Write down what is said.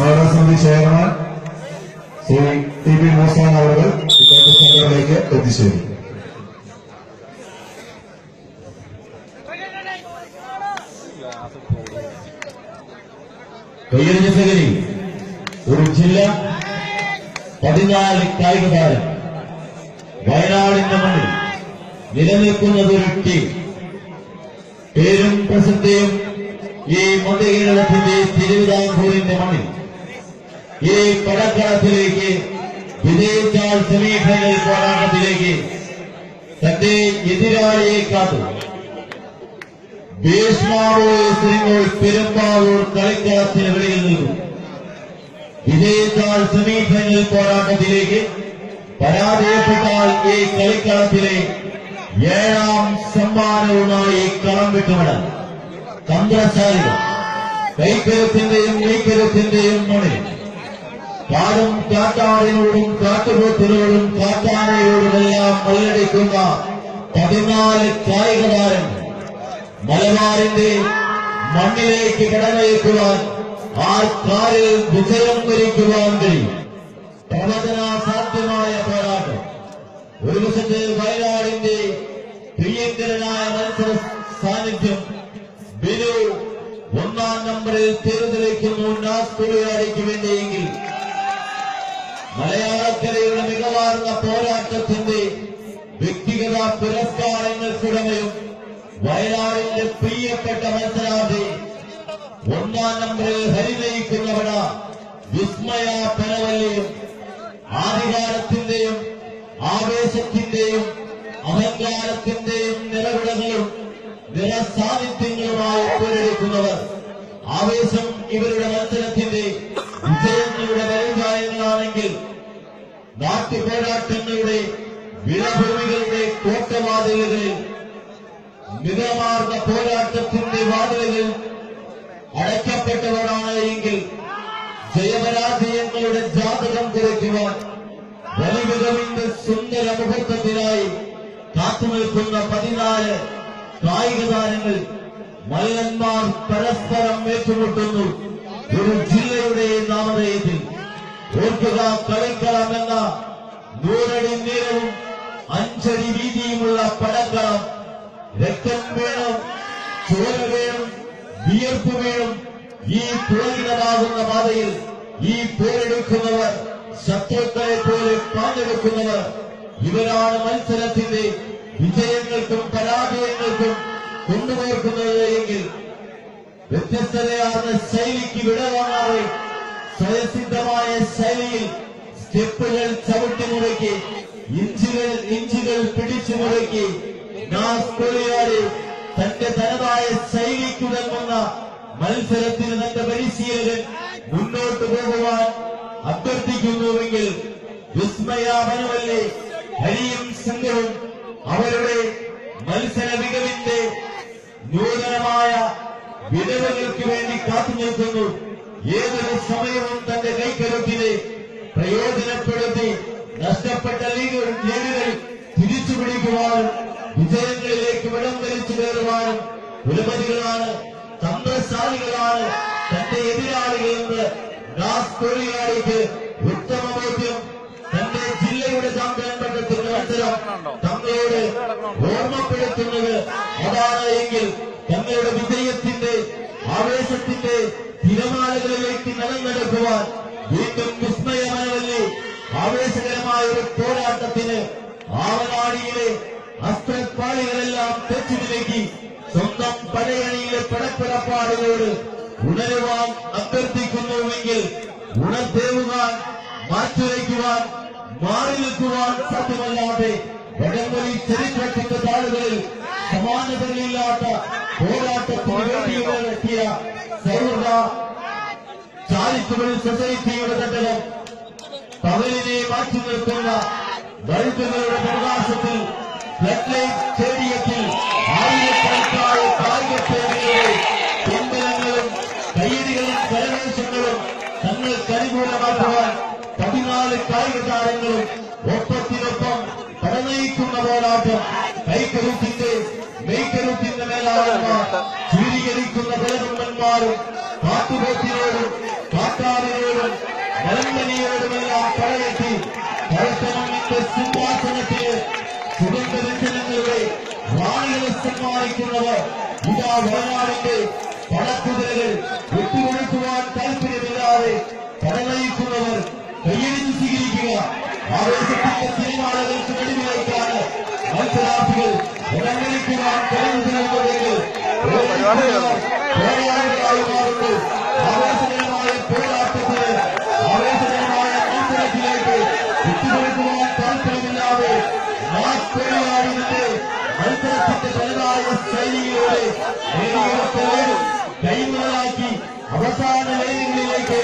സമാധാന സമിതി chairman Shri T P Moosan അവർ ഇപ്പോഴത്തെ സെന്ററിലേക്ക് എത്തിച്ചേരും. കയ്യടിഞ്ഞ സഹരി ഒരു ജില്ല പതിനാല് കായിക താരം വയനാടിന്റെ മണ്ണിൽ നിലനിൽക്കുന്നത് ഒരു ടീം. പേരും പ്രസിദ്ധിയും ഈ മുണ്ടകേരളത്തിന്റെ തിരുവിതാംകൂറിന്റെ മണ്ണിൽ ഈ പടക്കളത്തിലേക്ക് വിജയിച്ചാൽ സെമിഫൈനൽ പോരാട്ടത്തിലേക്ക് തന്റെ എതിരാളിയെ കാത്തു. ഭീഷ്മാവൂർ ശ്രീമൂർ പെരുമ്പാവൂർ കളിക്കളത്തിന് വെളിയിൽ നിന്നു. വിജയിച്ചാൽ സെമിഫൈനൽ പോരാട്ടത്തിലേക്ക് പരാജയപ്പെട്ടാൽ ഈ കളിക്കളത്തിലെ ഏഴാം സമ്മാനവുമായി കളം വിട്ടുവിടാം തന്ത്രശാലികൾ. കൈക്കരുത്തിന്റെയും നീക്കരുത്തിന്റെയും മണിൽ കാടും കാട്ടാടിനോടും കാട്ടുപോത്തിനോടും കാട്ടാനയോടുമെല്ലാം മല്ലടിക്കുന്ന പതിനാല് കായിക താരം മലബാറിന്റെ മണ്ണിലേക്ക് കടമയക്കുവാൻ ആ കാലിൽ വിജയം വരിക്കുവാൻ കഴിയും. പ്രവചനാസാധ്യമായ പോരാട്ടം. ഒരു വശത്ത് വയനാടിന്റെ പ്രിയങ്കരനായ മത്സര സാന്നിധ്യം ബിനു ഒന്നാം നമ്പറിൽ തെരുതെളിക്കുന്നു നാസ്കുളിയാടിക്ക് വേണ്ടിയെങ്കിൽ മലയാളക്കരയുടെ മികവാർന്ന പോരാട്ടത്തിന്റെ വ്യക്തിഗത പുരസ്കാരങ്ങൾക്കുടമയും വയനാടിന്റെ പ്രിയപ്പെട്ട മത്സരാർത്ഥി ഒന്നാം നമ്പറിൽ ഹരിനയിക്കുന്നവട വിസ്മയ പനവല്ലിയും ആധികാരത്തിന്റെയും ആവേശത്തിന്റെയും അഹങ്കാരത്തിന്റെയും നിലവിടങ്ങളും നിറസാന്നിധ്യങ്ങളുമായി പോരടിക്കുന്നവർ. ആവേശം ഇവരുടെ മത്സരത്തിന്റെ വലുതായങ്ങളാണെങ്കിൽ നാട്ടുപോരാട്ടങ്ങളുടെ വിളഭൂമികളുടെ കോട്ടവാതിലുകളിൽ മിതമാർന്ന പോരാട്ടത്തിന്റെ വാതിലുകൾ അടയ്ക്കപ്പെട്ടവരാണ് എങ്കിൽ ജയപരാജയങ്ങളുടെ ജാതകം കുറയ്ക്കുവാൻ വലിമികവിന്റെ സുന്ദര മുഹൂർത്തത്തിനായി കാത്തുനിൽക്കുന്ന പതിനാല് കായിക താരങ്ങൾ മല്ലന്മാർ പരസ്പരം ഏറ്റുമുട്ടുന്നു. ഒരു ജില്ലയുടെ നാമധേയത്തിൽ ഓർക്കുക കളിക്കളം എന്ന നൂറടി നീളവും അഞ്ചടി വീതിയുമുള്ള പടക്കളം രക്തം വേണം ചോര വേണം വിയർപ്പ് വേണം. ഈ പുറകിടമാകുന്ന പാതയിൽ ഈ പോരെടുക്കുന്നവർ ശത്രുക്കളെ പോലെ പാഞ്ഞെടുക്കുന്നവർ ഇവരാണ് മത്സരത്തിന്റെ വിജയങ്ങൾക്കും പരാജയങ്ങൾക്കും കൊണ്ടുപോർക്കുന്നത് എങ്കിൽ വ്യത്യസ്തതയാർന്ന ശൈലിക്ക് വിടവാങ്ങാതെ സ്വയസിദ്ധമായ ശൈലിയിൽ സ്റ്റെപ്പുകൾ ചവിട്ടി മുടക്കി ഇഞ്ചുകൾ ഇഞ്ചുകൾ പിടിച്ചു മുടക്കി തന്റെ തനതായ ശൈലിക്കുടങ്ങുന്ന മത്സരത്തിന് തന്റെ പരിശീലകൻ മുന്നോട്ട് പോകുവാൻ അഭ്യർത്ഥിക്കുന്നുവെങ്കിൽ വിസ്മയാപനമല്ലേ ഹരിയും സംഘവും അവരുടെ മത്സര മികവിന്റെ നൂതനമായ വിടവുകൾക്ക് വേണ്ടി കാത്തു നിൽക്കുന്നു ഏതൊരു സമയവും തന്റെ കൈക്കരുത്തിനെ പ്രയോജനപ്പെടുത്തി നഷ്ടപ്പെട്ട ലീഗ് ലീഗുകൾ തിരിച്ചു പിടിക്കുവാനും വിജയങ്ങളിലേക്ക് വിടം വലിച്ചു കയറുവാനും കുലപതികളാണ് തന്ത്രശാലികളാണ് തന്റെ എതിരാളികളെന്ന് ദാസ് തൊഴിലാളിക്ക് ഉത്തമ ബോധ്യം തന്റെ ജില്ലയുടെ ചാമ്പ്യൻ പട്ടത്തിന്റെ മത്സരം തങ്ങളോട് ഓർമ്മപ്പെടുത്തുന്നത് അതാണ് എങ്കിൽ തങ്ങളുടെ വിജയത്തിന്റെ ആവേശത്തിന്റെ തിരമാലകളിലേക്ക് നടന്നെടുക്കുവാൻ വീണ്ടും വിസ്മയമനവല്ലി ആവേശകരമായ ഒരു പോരാട്ടത്തിന് ആവനാടിയിലെ അസ്ത്രപ്പാളികളെല്ലാം തെച്ചിലേക്ക് സ്വന്തം പടയണിയിലെ പടപ്പിറപ്പാടുകളോട് ഉണരുവാൻ അഭ്യർത്ഥിക്കുന്നുവെങ്കിൽ ഉണർത്തേവുവാൻ മാറ്റുരയ്ക്കുവാൻ മാറി നിൽക്കുവാൻ സാധ്യമല്ലാതെ വടംവലി ചരിത്രത്തിന്റെ താളുകളിൽ സമാനതകളില്ലാത്ത പോരാട്ടത്തിന് വേണ്ടിയുള്ളെത്തിയ സൗഹൃദ ചാരിറ്റബിൾ സൊസൈറ്റിയുടെ തട്ടകം പകലിനെ മാറ്റി നിർത്തുന്ന ദളിതങ്ങളുടെ പ്രകാശത്തിൽ ലൈറ്റ് സ്റ്റേഡിയത്തിൽ ആയിരക്കണക്കായ കായിക പ്രേമികളുടെ പിന്തുണങ്ങളും കയ്യടികളും കരവേശങ്ങളും തങ്ങൾക്ക് അനുകൂലമാക്കുവാൻ പതിനാല് കായിക താരങ്ങളും ഒപ്പത്തിനൊപ്പം പ്രണയിക്കുന്ന പോരാട്ടം കൈക്കരുത്തിന്റെ മെയ്ക്കരുത്തിന്റെ മേലാകുന്ന സ്വീകരിക്കുന്ന പലകുമ്പന്മാരും കറുത്തമണ്ണിന്റെ സിംഹാസനത്തിന് സുഗന്ധവിജനങ്ങളുടെ റാണികളെ സമ്മാനിക്കുന്നവർ ഇതാ വയനാടിന്റെ പടക്കുതിരകൾ വിട്ടുകൊടുക്കുവാൻ താല്പര്യമില്ലാതെ പടനയിക്കുന്നവർ കയ്യടിച്ച് സ്വീകരിക്കുക ആവേശത്തിന്റെ സിനിമാളുകൾക്ക് വെടിവെക്കാണ് മത്സരാർത്ഥികൾ ഇടങ്ങളിക്കുവാൻ കഴിവുകളുണ്ടെങ്കിൽ ശൈലിയുടെ നേടിയെടുക്കുകയും കൈമുതലാക്കി അവസാന ലൈനുകളിലേക്ക്